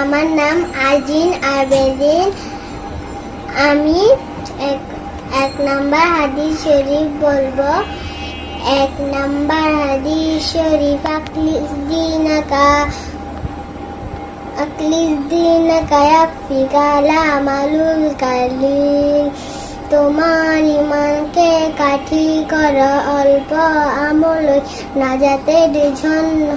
আমার নাম আজিন আবেদিন। আমি এক এক নাম্বার হাদিস শরীফ বলব। এক নাম্বার হাদিস শরীফ, আকলিস দিনাকা, আকলিস আমালুল তোমার ইমানকে কাঠি কর, অল্প আমল, নাজাতের জন্য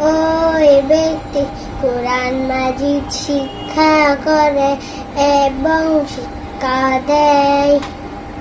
ওই ব্যক্তি কোরআন মাজিদ শিক্ষা করে এবং শিক্ষা দেয়।